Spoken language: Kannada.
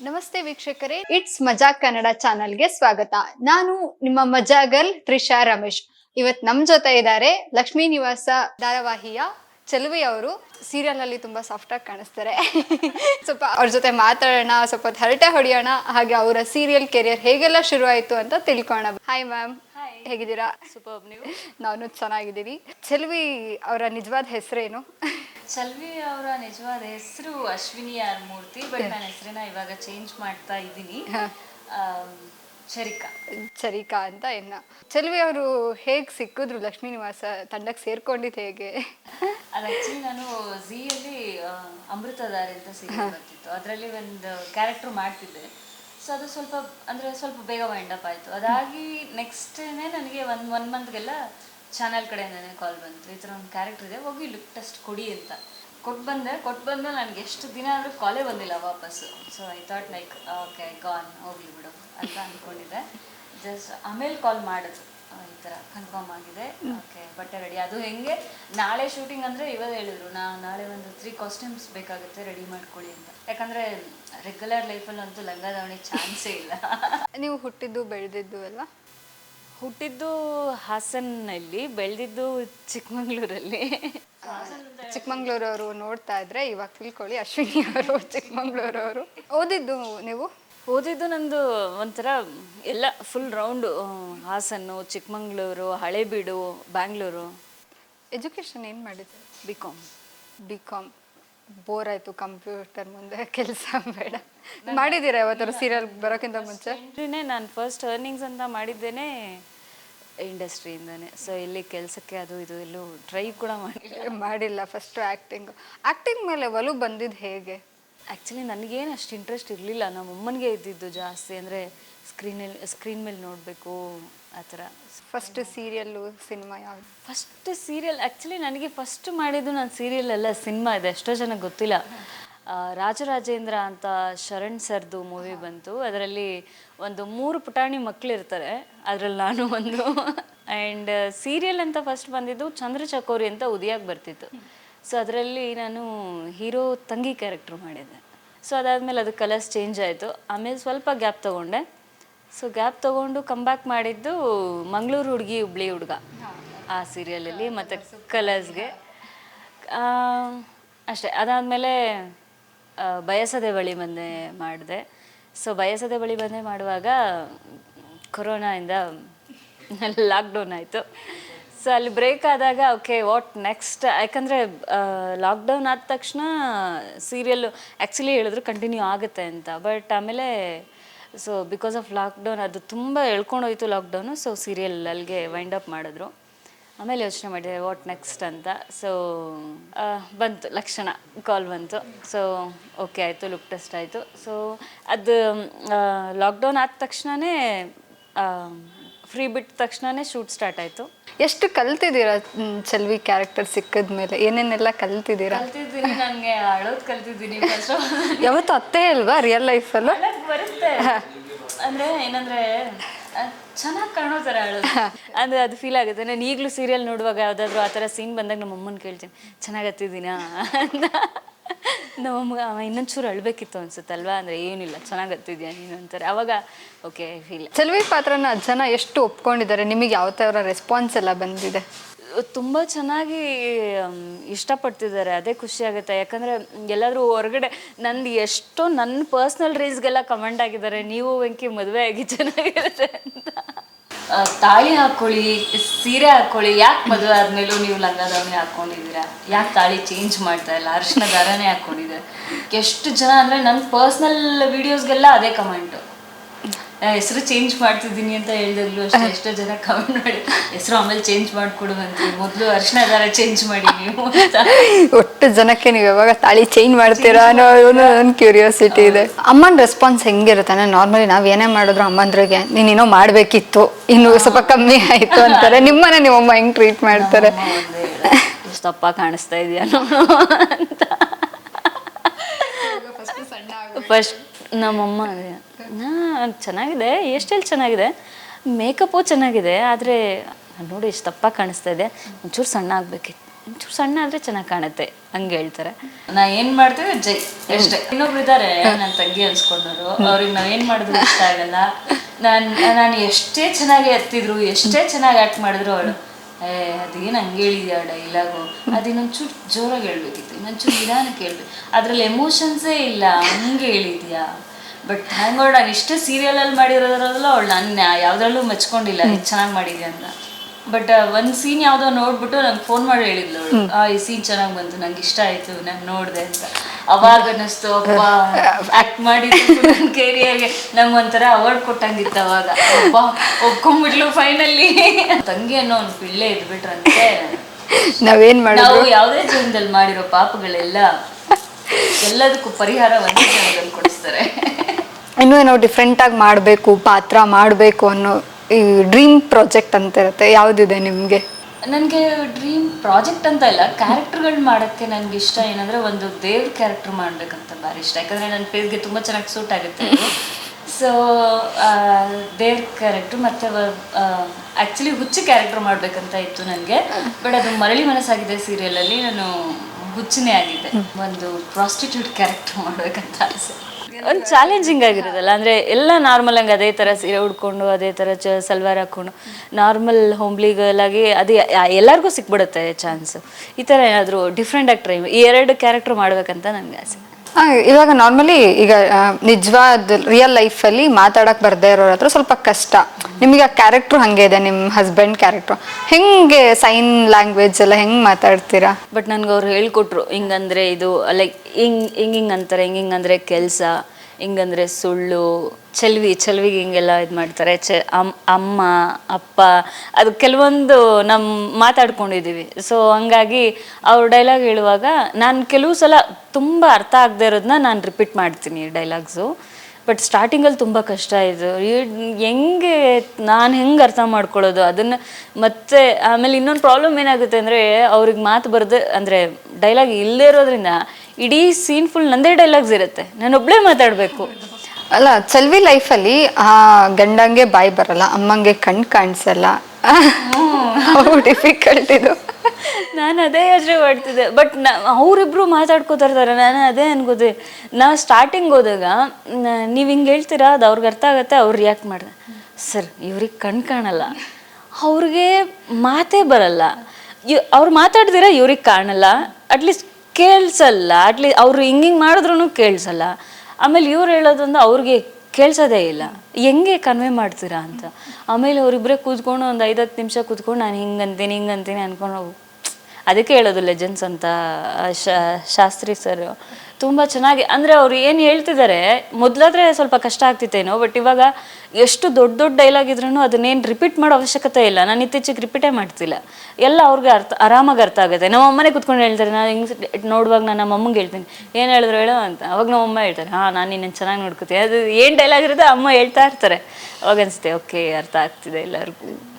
ನಮಸ್ತೆ ವೀಕ್ಷಕರೇ. ಇಟ್ಸ್ ಮಜಾ ಕನ್ನಡ ಚಾನೆಲ್ಗೆ ಸ್ವಾಗತ. ನಾನು ನಿಮ್ಮ ಮಜಾ ಗರ್ಲ್ ತ್ರಿಷಾ ರಮೇಶ್. ಇವತ್ ನಮ್ ಜೊತೆ ಇದ್ದಾರೆ ಲಕ್ಷ್ಮೀ ನಿವಾಸ ಧಾರಾವಾಹಿಯ ಚೆಲುವೆ ಅವರು. ಸೀರಿಯಲ್ ಅಲ್ಲಿ ತುಂಬಾ ಸಾಫ್ಟ್ ಆಗಿ ಕಾಣಿಸ್ತಾರೆ. ಸ್ವಲ್ಪ ಅವ್ರ ಜೊತೆ ಮಾತಾಡೋಣ ಸ್ವಲ್ಪ ಹರಟೆ ಹೊಡೆಯೋಣ ಹಾಗೆ ಅವರ ಸೀರಿಯಲ್ ಕೆರಿಯರ್ ಹೇಗೆಲ್ಲ ಶುರು ಆಯ್ತು ಅಂತ ತಿಳ್ಕೋಣ ಹಾಯ್ ಮ್ಯಾಮ್ ಹೇಗಿದ್ದೀರಾ? ಸೂಪರ್ ನೀವು? ನಾನು ಚೆನ್ನಾಗಿದ್ದೀನಿ ಚೆಲುವಿ ಅವರ ನಿಜವಾದ ಹೆಸರೇನು? ಚಲ್ವಿ ಅವರ ನಿಜವಾದ ಹೆಸರು ಅಶ್ವಿನಿ ಆರ್ ಮೂರ್ತಿ ಬಟ್ ನನ್ನ ಹೆಸರನ್ನ ಇವಾಗ ಚೇಂಜ್ ಮಾಡ್ತಾ ಇದ್ದೀನಿ. ಚರಿಕಾ ಚರಿಕಾ ಅಂತ ಎನ್ನ ಚಲ್ವಿ ಅವರು ಹೇಗೆ ಸಿಕ್ಕಿದ್ರು ಲಕ್ಷ್ಮೀ ನಿವಾಸ ತಂಡಕ್ಕೆ ಸೇರ್ಕೊಂಡಿದ್ದು ಹೇಗೆ? ಅದು ಆ್ಯಕ್ಚುಲಿ ನಾನು ಝೀಯಲ್ಲಿ ಅಮೃತಧಾರೆ ಅಂತ ಸೀರಿಯಲ್ ಬರ್ತಿತ್ತು. ಅದರಲ್ಲಿ ಒಂದು ಕ್ಯಾರೆಕ್ಟರ್ ಮಾಡ್ತಿದ್ದೆ. ಸೊ ಅದು ಸ್ವಲ್ಪ ಅಂದರೆ ಸ್ವಲ್ಪ ಬೇಗ ವೈಂಡ್ ಅಪ್ ಆಯಿತು. ಅದಾಗಿ ನೆಕ್ಸ್ಟೇ ನನಗೆ ಒಂದು ಒನ್ ಮಂತ್ಗೆಲ್ಲ ಚಾನಲ್ ಕಡೆಯಿಂದನೇ ಕಾಲ್ ಬಂತು. ಈ ಥರ ಒಂದು ಕ್ಯಾರೆಕ್ಟರ್ ಇದೆ. ಹೋಗಿ ಲುಕ್ ಟೆಸ್ಟ್ ಕೊಡಿ ಅಂತ. ಕೊಟ್ಟು ಬಂದೆ. ಕೊಟ್ಟು ಬಂದ್ಮೇಲೆ ನನಗೆ ಎಷ್ಟು ದಿನ ಆದರೂ ಕಾಲೇ ಬಂದಿಲ್ಲ ವಾಪಸ್ಸು. So I thought like okay gone ಹೋಗ್ಲಿ ಬಿಡು ಅಂತ ಅಂದ್ಕೊಂಡಿದ್ದೆ ಜಸ್ಟ್ ಆಮೇಲೆ ಕಾಲ್ ಮಾಡೋದು. ಈ ಥರ ಕನ್ಫರ್ಮ್ ಆಗಿದೆ. ಓಕೆ ಬಟ್ಟೆ ರೆಡಿ ಅದು ಹೆಂಗೆ? ನಾಳೆ ಶೂಟಿಂಗ್ ಅಂದರೆ ಇವಾಗ ಹೇಳಿದ್ರು. ನಾವು ನಾಳೆ ಒಂದು ತ್ರೀ ಕಾಸ್ಟ್ಯೂಮ್ಸ್ ಬೇಕಾಗುತ್ತೆ ರೆಡಿ ಮಾಡ್ಕೊಳ್ಳಿ ಅಂತ. ಯಾಕಂದರೆ ರೆಗ್ಯುಲರ್ ಲೈಫಲ್ಲಂತೂ ಲಂಗ ದಾವಣಿ ಚಾನ್ಸೇ ಇಲ್ಲ. ನೀವು ಹುಟ್ಟಿದ್ದು, ಬೆಳೆದಿದ್ದು ಅಲ್ವಾ ಹುಟ್ಟಿದ್ದು ಹಾಸನ್ನಲ್ಲಿ ಬೆಳೆದಿದ್ದು ಚಿಕ್ಕಮಂಗ್ಳೂರಲ್ಲಿ. ಅವರು ನೋಡ್ತಾ ಇದ್ರೆ ಇವಾಗ ತಿಳ್ಕೊಳ್ಳಿ ಅಶ್ವಿನಿ ಅವರು ಚಿಕ್ಕಮಂಗ್ಳೂರವರು. ಓದಿದ್ದು ನೀವು? ಓದಿದ್ದು ನಂದು ಒಂಥರ ಎಲ್ಲ ಫುಲ್ ರೌಂಡು ಹಾಸನ್ನು ಚಿಕ್ಕಮಂಗ್ಳೂರು ಹಳೇಬೀಡು ಬ್ಯಾಂಗ್ಳೂರು. ಎಜುಕೇಶನ್ ಏನು ಮಾಡಿದ್ರು B com B com bore ಆಯ್ತು ಕಂಪ್ಯೂಟರ್ ಮುಂದೆ ಕೆಲಸ ಬೇಡ. ಮಾಡಿದ್ದೀರಾ ಯಾವತ್ತಾರು ಸೀರಿಯಲ್ ಬರೋಕ್ಕಿಂತ ಮುಂಚೆ? ಎಂಟ್ರಿನೇ ನಾನು ಫಸ್ಟ್ ಅರ್ನಿಂಗ್ಸ್ ಅಂತ ಮಾಡಿದ್ದೇನೆ ಇಂಡಸ್ಟ್ರಿಯಿಂದನೇ. ಸೊ ಇಲ್ಲಿ ಕೆಲಸಕ್ಕೆ ಅದು ಇದು ಎಲ್ಲೂ ಟ್ರೈ ಕೂಡ ಮಾಡಿಲ್ಲ. ಮಾಡಿಲ್ಲ ಫಸ್ಟ್ ಆ್ಯಕ್ಟಿಂಗ್ ಆ್ಯಕ್ಟಿಂಗ್ ಮೇಲೆ ಒಲು ಬಂದಿದ್ದು ಹೇಗೆ? ಆ್ಯಕ್ಚುಲಿ ನನಗೇನು ಅಷ್ಟು ಇಂಟ್ರೆಸ್ಟ್ ಇರಲಿಲ್ಲ. ನಮ್ಮಮ್ಮನಿಗೆ ಇದ್ದಿದ್ದು ಜಾಸ್ತಿ. ಅಂದರೆ ಸ್ಕ್ರೀನಲ್ಲಿ ಸ್ಕ್ರೀನ್ ಮೇಲೆ ನೋಡಬೇಕು ಆ ಥರ. ಫಸ್ಟ್ ಸೀರಿಯಲ್ಲು ಸಿನಿಮಾ ಯಾವುದು? ಫಸ್ಟ್ ಸೀರಿಯಲ್ ಆ್ಯಕ್ಚುಲಿ ನನಗೆ ಫಸ್ಟ್ ಮಾಡಿದ್ದು ನಾನು ಸೀರಿಯಲ್ ಅಲ್ಲ ಸಿನಿಮಾ ಇದೆ. ಎಷ್ಟೋ ಜನಕ್ಕೆ ಗೊತ್ತಿಲ್ಲ. ರಾಜರಾಜೇಂದ್ರ ಅಂತ ಶರಣ್ ಸರ್ದು ಮೂವಿ ಬಂತು. ಅದರಲ್ಲಿ ಒಂದು ಮೂರು ಪುಟಾಣಿ ಮಕ್ಕಳಿರ್ತಾರೆ ಅದರಲ್ಲಿ ನಾನು ಒಂದು. ಆ್ಯಂಡ್ ಸೀರಿಯಲ್ ಅಂತ ಫಸ್ಟ್ ಬಂದಿದ್ದು ಚಂದ್ರ ಚಕೋರಿ ಅಂತ ಉದಿಯಾಗಿ ಬರ್ತಿತ್ತು. ಸೊ ಅದರಲ್ಲಿ ನಾನು ಹೀರೋ ತಂಗಿ ಕ್ಯಾರೆಕ್ಟ್ರ್ ಮಾಡಿದ್ದೆ. ಸೊ ಅದಾದಮೇಲೆ ಅದು ಕಲರ್ಸ್ ಚೇಂಜ್ ಆಯಿತು. ಆಮೇಲೆ ಸ್ವಲ್ಪ ಗ್ಯಾಪ್ ತೊಗೊಂಡೆ. ಸೊ ಗ್ಯಾಪ್ ತೊಗೊಂಡು ಕಮ್ಬ್ಯಾಕ್ ಮಾಡಿದ್ದು ಮಂಗಳೂರು ಹುಡುಗಿ, ಹುಬ್ಳಿ ಹುಡುಗ ಆ ಸೀರಿಯಲಲ್ಲಿ ಮತ್ತು ಕಲರ್ಸ್ಗೆ ಅಷ್ಟೇ. ಅದಾದಮೇಲೆ ಬಯಸದೆ ಬಳಿ ಬಂದೆ ಮಾಡಿದೆ. ಸೊ ಬಯಸದೆ ಬಳಿ ಬಂದೆ ಮಾಡುವಾಗ ಕೊರೋನಾಯಿಂದ ಲಾಕ್ಡೌನ್ ಆಯಿತು. ಸೊ ಅಲ್ಲಿ ಬ್ರೇಕ್ ಆದಾಗ ಓಕೆ ವಾಟ್ ನೆಕ್ಸ್ಟ್ ಯಾಕಂದರೆ ಲಾಕ್ಡೌನ್ ಆದ ತಕ್ಷಣ ಸೀರಿಯಲ್ಲು ಆ್ಯಕ್ಚುಲಿ ಹೇಳಿದ್ರು ಕಂಟಿನ್ಯೂ ಆಗುತ್ತೆ ಅಂತ. ಬಟ್ ಆಮೇಲೆ ಸೊ ಬಿಕಾಸ್ ಆಫ್ ಲಾಕ್ಡೌನ್ ಅದು ತುಂಬ ಎಳ್ಕೊಂಡೋಯ್ತು ಲಾಕ್ಡೌನು ಸೊ ಸೀರಿಯಲ್ ಅಲ್ಲಿಗೆ ವೈಂಡ್ ಅಪ್ ಮಾಡಿದ್ರು. ಆಮೇಲೆ ಯೋಚನೆ ಮಾಡಿದೆ ವಾಟ್ ನೆಕ್ಸ್ಟ್ ಅಂತ. ಸೊ ಬಂತು, ಲಕ್ಷಣ ಕಾಲ್ ಬಂತು. ಸೊ ಓಕೆ ಆಯಿತು ಲುಕ್ ಟೆಸ್ಟ್ ಆಯಿತು. ಸೊ ಅದು ಲಾಕ್ಡೌನ್ ಆದ ತಕ್ಷಣವೇ ಫ್ರೀ ಬಿಟ್ಟ ತಕ್ಷಣನೇ ಶೂಟ್ ಸ್ಟಾರ್ಟ್ ಆಯಿತು. ಎಷ್ಟು ಕಲ್ತಿದ್ದೀರಾ ಮ್, ಚೆಲ್ವಿ ಕ್ಯಾರೆಕ್ಟರ್ ಸಿಕ್ಕಿದ ಮೇಲೆ? ಏನೇನೆಲ್ಲ ಕಲ್ತಿದ್ದೀರಾ? ಕಲ್ತಿದ್ದೀನಿ ನನಗೆ ಅಳೋದು ಕಲ್ತಿದ್ದೀನಿ ಯಾವತ್ತು ಅತ್ತೆ ಅಲ್ವಾ ರಿಯಲ್ ಲೈಫಲ್ಲೂ ಬರುತ್ತೆ. ಅಂದ್ರೆ ಏನಂದ್ರೆ ಚೆನ್ನಾಗಿ ಕಾಣೋ ಥರ ಅಳೋದು ಅಂದ್ರೆ ಅದು ಫೀಲ್ ಆಗುತ್ತೆ. ನಾನು ಈಗಲೂ ಸೀರಿಯಲ್ ನೋಡುವಾಗ ಯಾವುದಾದ್ರೂ ಆ ಥರ ಸೀನ್ ಬಂದಾಗ ನಮ್ಮ ಅಮ್ಮನ ಕೇಳ್ತೀನಿ ಚೆನ್ನಾಗಿ ಹತ್ತಿದ್ದೀನಾ ಅಂತ. ನಮ್ಮಮ್ಮ ಅವ ಇನ್ನೊಂಚೂರು ಅಳ್ಬೇಕಿತ್ತು ಅನ್ಸುತ್ತಲ್ವಾ? ಅಂದರೆ ಏನಿಲ್ಲ ಚೆನ್ನಾಗಿ ಹತ್ತಿದ್ಯಾ ನೀನು ಅಂತಾರೆ. ಅವಾಗ ಓಕೆ ಫೀಲ್ ಚೆಲ್ವಿ ಪಾತ್ರನ ಜನ ಎಷ್ಟು ಒಪ್ಕೊಂಡಿದ್ದಾರೆ? ನಿಮಗೆ ಯಾವ ಥರ ರೆಸ್ಪಾನ್ಸ್ ಎಲ್ಲ ಬಂದಿದೆ? ತುಂಬ ಚೆನ್ನಾಗಿ ಇಷ್ಟಪಡ್ತಿದ್ದಾರೆ. ಅದೇ ಖುಷಿ ಆಗುತ್ತೆ. ಯಾಕಂದರೆ ಎಲ್ಲಾದರೂ ಹೊರಗಡೆ ನಂದು ಎಷ್ಟೋ ನನ್ನ ಪರ್ಸ್ನಲ್ ರೀಸ್ಗೆಲ್ಲ ಕಮೆಂಟ್ ಆಗಿದ್ದಾರೆ. ನೀವು ವೆಂಕಿ ಮದುವೆ ಆಗಿ ಚೆನ್ನಾಗಿರುತ್ತೆ ಅಂತ. ತಾಳಿ ಹಾಕೊಳ್ಳಿ, ಸೀರೆ ಹಾಕೊಳ್ಳಿ, ಯಾಕೆ ಮದುವೆ ಆದ್ಮೇಲೂ ನೀವು ಲಂಗ ದಾವಣಿ ಹಾಕೊಂಡಿದ್ದೀರಾ? ಯಾಕೆ ತಾಳಿ ಚೇಂಜ್ ಮಾಡ್ತಾ ಇಲ್ಲ? ಅರಿಶಿನ ದಾರನೇ ಹಾಕೊಂಡಿದ್ದಾರೆ ಎಷ್ಟು ಜನ ಅಂದರೆ ನನ್ನ ಪರ್ಸ್ನಲ್ ವೀಡಿಯೋಸ್ಗೆಲ್ಲ ಅದೇ ಕಮೆಂಟು ಹೆಸರು ಚೇಂಜ್ ಮಾಡ್ತಿದ್ದೀನಿ ಅಂತ ಹೇಳಿದಾಗ್ಲೂ ಅಷ್ಟೇ ಎಷ್ಟೋ ಜನ ಕಮೆಂಟ್ ಮಾಡಿ ಹೆಸರು ಆಮೇಲೆ ಚೇಂಜ್ ಮಾಡ್ಕೊಡುವಂತೆ ಮೊದಲು ಅರ್ಶನ ದಾರ ಚೇಂಜ್ ಮಾಡಿ ನೀವು. ಅಂತ ಒಟ್ಟು ಜನಕ್ಕೆ ನೀವು ಯಾವಾಗ ತಾಳಿ ಚೇಂಜ್ ಮಾಡ್ತೀರಾ ಅನ್ನೋ ಒಂದು ಕ್ಯೂರಿಯಾಸಿಟಿ ಇದೆ. ಅಮ್ಮನ ರೆಸ್ಪಾನ್ಸ್ ಹೆಂಗಿರುತ್ತೆ? ಅಂದ್ರೆ ನಾರ್ಮಲಿ ನಾವು ಏನೇ ಮಾಡಿದ್ರು ಅಮ್ಮಂದ್ರಿಗೆ ನೀನು ಏನೋ ಮಾಡ್ಬೇಕಿತ್ತು ಇನ್ನು ಸ್ವಲ್ಪ ಕಮ್ಮಿ ಆಯಿತು ಅಂತಾರೆ. ನಿಮ್ಮನ್ನ ನಿಮ್ಮಮ್ಮ ಹೆಂಗೆ ಟ್ರೀಟ್ ಮಾಡ್ತಾರೆ? ತಪ್ಪ ಕಾಣಿಸ್ತಾ ಇದೆಯಾ ಅಂತ. ಫಸ್ಟ್ ನಮ್ಮಮ್ಮ ನಾ ಚೆನ್ನಾಗಿದೆ ಎಷ್ಟೆಲ್ಲಿ ಚೆನ್ನಾಗಿದೆ. ಮೇಕಪ್ಪು ಚೆನ್ನಾಗಿದೆ ಆದರೆ ನೋಡಿ ಎಷ್ಟು ತಪ್ಪಾಗಿ ಕಾಣಿಸ್ತಾ ಇದೆ. ಒಂಚೂರು ಸಣ್ಣ ಆಗಬೇಕಿತ್ತು ಒಂಚೂರು ಸಣ್ಣ ಆದರೆ ಚೆನ್ನಾಗಿ ಕಾಣುತ್ತೆ ಹಂಗೆ ಹೇಳ್ತಾರೆ. ನಾ ಏನು ಮಾಡ್ತೀವಿ ಜೈ ಅಷ್ಟೇ. ಇನ್ನೊಬ್ರು ಇದ್ದಾರೆ ನನ್ನ ತಂಗಿ ಅನ್ಸ್ಕೊಂಡವರು. ಅವ್ರಿಗೆ ನಾವು ಏನು ಮಾಡಿದ್ರು ಇಷ್ಟ ಆಗಲ್ಲ. ನಾನು ನಾನು ಎಷ್ಟೇ ಚೆನ್ನಾಗಿ ಎತ್ತಿದ್ರು ಎಷ್ಟೇ ಚೆನ್ನಾಗಿ ಆ್ಯಕ್ಟ್ ಮಾಡಿದ್ರು ಅವಳು. ಅದೇನು ಹಂಗೆ ಹೇಳಿದ್ಯಾ ಡೈಲಾಗು ಅದು ಇನ್ನೊಂಚೂರು ಜೋರಾಗಿ ಹೇಳ್ಬೇಕಿತ್ತು, ಇನ್ನೊಂಚೂರು ನಿಧಾನಕ್ಕೆ ಹೇಳ್ಬೇಕು. ಅದ್ರಲ್ಲಿ ಎಮೋಷನ್ಸೇ ಇಲ್ಲ, ಹಂಗೆ ಹೇಳಿದ್ಯಾ? ಬಟ್ ಹ್ಯಾಂಗ್ ನಾನು ಇಷ್ಟೇ ಸೀರಿಯಲಲ್ಲಿ ಮಾಡಿರೋದ್ರಲ್ಲ ಅವಳು ನನ್ನ ಯಾವ್ದ್ರಲ್ಲೂ ಮೆಚ್ಕೊಂಡಿಲ್ಲ ಚೆನ್ನಾಗಿ ಮಾಡಿದ್ಯಾ ಅಂತ. ಬಟ್ ಒಂದು ಸೀನ್ ಯಾವ್ದೋ ನೋಡ್ಬಿಟ್ಟು ನಂಗೆ ಫೋನ್ ಮಾಡಿ ಹೇಳಿದ್ಲು ಅವಳು. ಆ ಈ ಸೀನ್ ಚೆನ್ನಾಗಿ ಬಂತು ನಂಗೆ ಇಷ್ಟ ಆಯ್ತು ನಾನು ನೋಡಿದೆ ಅಂತ. ಅವಾಗ ಅನ್ನಿಸ್ತು ಅಪ್ಪ ಆಕ್ಟ್ ಮಾಡಿದ್ದು ನನ್ನ ಕೆರಿಯರ್ಗೆ ನಂಗೆ ಒಂಥರ ಅವಾರ್ಡ್ ಕೊಟ್ಟಂಗಿತ್ತು ಅವಾಗ. ಅಪ್ಪ ಒಪ್ಕೊಂಡ್ಬಿಟ್ಲು ಫೈನಲಿ ತಂಗಿ ಅನ್ನೋ ಒಂದು ಪಿಳ್ಳೆ ಇದ್ಬಿಟ್ರಂತೆ. ನಾವೇನ್ ಮಾಡ ನಾವು ಯಾವುದೇ ಜೀವನದಲ್ಲಿ ಮಾಡಿರೋ ಪಾಪಗಳೆಲ್ಲ ಎಲ್ಲದಕ್ಕೂ ಪರಿಹಾರ ಒಂದೇ ಜೀವನದಲ್ಲಿ ಕೊಡಿಸ್ತಾರೆ. ಇನ್ನೂ ಏನೋ ಡಿಫ್ರೆಂಟಾಗಿ ಮಾಡಬೇಕು ಪಾತ್ರ ಮಾಡಬೇಕು ಅನ್ನೋ ಈ ಡ್ರೀಮ್ ಪ್ರಾಜೆಕ್ಟ್ ಅಂತ ಇರುತ್ತೆ. ಯಾವುದಿದೆ ನಿಮಗೆ? ನನಗೆ ಡ್ರೀಮ್ ಪ್ರಾಜೆಕ್ಟ್ ಅಂತ ಇಲ್ಲ. ಕ್ಯಾರೆಕ್ಟರ್ಗಳು ಮಾಡೋಕ್ಕೆ ನನಗೆ ಇಷ್ಟ ಏನಂದರೆ ಒಂದು ದೇವ್ರ ಕ್ಯಾರೆಕ್ಟರ್ ಮಾಡಬೇಕಂತ ಭಾರಿ ಇಷ್ಟ. ಯಾಕಂದರೆ ನನ್ನ ಫೇಸ್ಗೆ ತುಂಬ ಚೆನ್ನಾಗಿ ಸೂಟ್ ಆಗುತ್ತೆ ಸೊ ದೇವ್ರ ಕ್ಯಾರೆಕ್ಟ್ರ್ ಮತ್ತು ಆ್ಯಕ್ಚುಲಿ ಹುಚ್ಚು ಕ್ಯಾರೆಕ್ಟರ್ ಮಾಡಬೇಕಂತ ಇತ್ತು ನನಗೆ. ಬಟ್ ಅದು ಮರಳಿ ಮನಸ್ಸಾಗಿದೆ ಸೀರಿಯಲಲ್ಲಿ ನಾನು ಹುಚ್ಚನೇ ಆಗಿದೆ. ಒಂದು ಪ್ರಾಸ್ಟಿಟ್ಯೂಟ್ ಕ್ಯಾರೆಕ್ಟರ್ ಮಾಡಬೇಕಂತ ಆಸೆ. ಒಂದು ಚಾಲೆಂಜಿಂಗ್ ಆಗಿರೋದಲ್ಲ ಅಂದರೆ ಎಲ್ಲ ನಾರ್ಮಲ್ ಹಂಗೆ ಅದೇ ಥರ ಸೀರೆ ಉಡ್ಕೊಂಡು, ಅದೇ ಥರ ಚ ಸಲ್ವಾರ್ ಹಾಕ್ಕೊಂಡು ನಾರ್ಮಲ್ ಹೋಮ್ಲಿ ಗರ್ಲ್ ಆಗಿ ಅದೇ ಎಲ್ಲರಿಗೂ ಸಿಕ್ಬಿಡುತ್ತೆ ಚಾನ್ಸ್ ಈ ಥರ ಏನಾದರೂ ಡಿಫ್ರೆಂಟ್ ಆಗಿ ಟ್ರೈ ಈ ಎರಡು ಕ್ಯಾರೆಕ್ಟರ್ ಮಾಡ್ಬೇಕಂತ ನನಗೆ ಆಸೆ. ಆ, ಇವಾಗ ನಾರ್ಮಲಿ ಈಗ ನಿಜವಾದ ರಿಯಲ್ ಲೈಫಲ್ಲಿ ಮಾತಾಡಕ್ ಬರ್ದೇ ಇರೋರ ಹತ್ರ ಸ್ವಲ್ಪ ಕಷ್ಟ. ನಿಮಗೆ ಆ ಕ್ಯಾರೆಕ್ಟ್ರು ಹಂಗೆ ಇದೆ ನಿಮ್ಮ ಹಸ್ಬೆಂಡ್ ಕ್ಯಾರೆಕ್ಟ್ರು ಹೆಂಗೆ ಸೈನ್ ಲ್ಯಾಂಗ್ವೇಜ್ ಎಲ್ಲ ಹೆಂಗ್ ಮಾತಾಡ್ತೀರಾ? ಬಟ್ ನನ್ಗೆ ಅವ್ರು ಹೇಳ್ಕೊಟ್ರು ಹಿಂಗಂದ್ರೆ ಇದು ಲೈಕ್ ಹಿಂಗ್ ಹಿಂಗ್ ಹಿಂಗ್ ಅಂತಾರೆ ಹಿಂಗ್ ಹಿಂಗ್ ಅಂದ್ರೆ ಕೆಲಸ. ಹಿಂಗಂದ್ರೆ ಸುಳ್ಳು, ಚೆಲ್ವಿ, ಚೆಲ್ವಿಗೆ ಹಿಂಗೆಲ್ಲ ಇದು ಮಾಡ್ತಾರೆ. ಚ, ಅಮ್, ಅಮ್ಮ, ಅಪ್ಪ, ಅದು ಕೆಲವೊಂದು ನಮ್ಮ ಮಾತಾಡ್ಕೊಂಡಿದ್ದೀವಿ ಸೊ ಹಂಗಾಗಿ ಅವ್ರ ಡೈಲಾಗ್ ಹೇಳುವಾಗ ನಾನು ಕೆಲವು ಸಲ ತುಂಬ ಅರ್ಥ ಆಗದೆ ಇರೋದನ್ನ ನಾನು ರಿಪೀಟ್ ಮಾಡ್ತೀನಿ ಡೈಲಾಗ್ಸು ಬಟ್ ಸ್ಟಾರ್ಟಿಂಗಲ್ಲಿ ತುಂಬ ಕಷ್ಟ ಇದು. ಹೆಂಗೆ ನಾನು ಹೆಂಗೆ ಅರ್ಥ ಮಾಡ್ಕೊಳ್ಳೋದು? ಅದನ್ನು ಮತ್ತೆ ಆಮೇಲೆ ಇನ್ನೊಂದು ಪ್ರಾಬ್ಲಮ್ ಏನಾಗುತ್ತೆ ಅಂದರೆ ಅವ್ರಿಗೆ ಮಾತು ಬರದೆ, ಅಂದರೆ ಡೈಲಾಗ್ ಇಲ್ಲದೇ ಇರೋದ್ರಿಂದ ಇಡೀ ಸೀನ್ ಫುಲ್ ನಂದೇ ಡೈಲಾಗ್ಸ್ ಇರುತ್ತೆ. ನಾನು ಒಬ್ಬಳೇ ಮಾತಾಡಬೇಕು. ಅಲ್ಲ ಚಲ್ವಿ ಲೈಫಲ್ಲಿ ಆ ಗಂಡಂಗೆ ಬಾಯಿ ಬರಲ್ಲ ಅಮ್ಮಂಗೆ ಕಣ್ಣು ಕಾಣಿಸಲ್ಲ. ಡಿಫಿಕಲ್ಟ್ ಇದು. ನಾನು ಅದೇ ಯೋಚನೆ ಮಾಡ್ತಿದ್ದೆ. ಬಟ್ ನಾ ಅವರಿಬ್ರು ಮಾತಾಡ್ಕೋತಾ ಇರ್ತಾರೆ. ನಾನು ಅದೇ ಅನ್ಕೋದೆ. ನಾ ಸ್ಟಾರ್ಟಿಂಗ್ ಹೋದಾಗ ನೀವು ಹಿಂಗೆ ಹೇಳ್ತೀರಾ? ಅದು ಅವ್ರಿಗೆ ಅರ್ಥ ಆಗುತ್ತೆ ಅವ್ರು ರಿಯಾಕ್ಟ್ ಮಾಡಿದೆ. ಸರ್ ಇವ್ರಿಗೆ ಕಣ್ ಕಾಣಲ್ಲ. ಅವ್ರಿಗೆ ಮಾತೇ ಬರಲ್ಲ. ಇವ್ ಅವ್ರು ಮಾತಾಡ್ದಿರ ಇವ್ರಿಗೆ ಕಾಣಲ್ಲ. ಅಟ್ಲೀಸ್ಟ್ ಕೇಳಿಸಲ್ಲ. ಅಟ್ಲಿ ಅವರು ಹಿಂಗಿಂಗ್ ಹಿಂಗೆ ಮಾಡಿದ್ರು ಕೇಳಿಸಲ್ಲ. ಆಮೇಲೆ ಇವ್ರು ಹೇಳೋದ್ರಿಂದ ಅವ್ರಿಗೆ ಕೇಳಿಸೋದೇ ಇಲ್ಲ. ಹೆಂಗೆ ಕನ್ವೆ ಮಾಡ್ತೀರಾ ಅಂತ. ಆಮೇಲೆ ಅವರಿಬ್ಬರೇ ಕೂತ್ಕೊಂಡು ಒಂದು ಐದು ಹತ್ತು ನಿಮಿಷ ಕೂತ್ಕೊಂಡು ನಾನು ಹಿಂಗೆ ಅಂತೀನಿ ಹಿಂಗೆ ಅಂತೀನಿ ಅನ್ಕೊಂಡು ಅದಕ್ಕೆ ಹೇಳೋದು ಲೆಜೆನ್ಸ್ ಅಂತ ಶಾಸ್ತ್ರಿ ಸರ್ ತುಂಬ ಚೆನ್ನಾಗಿ, ಅಂದರೆ ಅವ್ರು ಏನು ಹೇಳ್ತಿದ್ದಾರೆ, ಮೊದಲಾದ್ರೆ ಸ್ವಲ್ಪ ಕಷ್ಟ ಆಗ್ತಿತ್ತೇನೋ ಬಟ್ ಇವಾಗ ಎಷ್ಟು ದೊಡ್ಡ ದೊಡ್ಡ ಡೈಲಾಗ್ ಇದ್ರೂ ಅದನ್ನೇನು ರಿಪೀಟ್ ಮಾಡೋ ಅವಶ್ಯಕತೆ ಇಲ್ಲ. ನಾನು ಇತ್ತೀಚೆಗೆ ರಿಪೀಟೇ ಮಾಡ್ತಿಲ್ಲ. ಎಲ್ಲ ಅವ್ರಿಗೆ ಅರ್ಥ, ಆರಾಮಾಗಿ ಅರ್ಥ ಆಗುತ್ತೆ. ನಮ್ಮ ಅಮ್ಮನೇ ಕುತ್ಕೊಂಡು ಹೇಳ್ತಾರೆ, ನಾನು ಹಿಂಗೆ ನೋಡುವಾಗ ನಾನು ನಮ್ಮ ಅಮ್ಮಂಗೆ ಹೇಳ್ತೀನಿ. ಏನು ಹೇಳಿದ್ರು ಹೇಳೋ? ಅಂತ. ಅವಾಗ ನಮ್ಮ ಅಮ್ಮ ಹೇಳ್ತಾರೆ, ಹಾಂ, ನಾನು ನಿನ್ನ ಚೆನ್ನಾಗಿ ನೋಡ್ಕೋತೀನಿ. ಅದು ಏನು ಡೈಲಾಗ್ ಇರುತ್ತೆ ಅಮ್ಮ ಹೇಳ್ತಾ ಇರ್ತಾರೆ. ಅವಾಗ ಅನಿಸುತ್ತೆ, ಓಕೆ, ಅರ್ಥ ಆಗ್ತಿದೆ ಎಲ್ಲರಿಗೂ.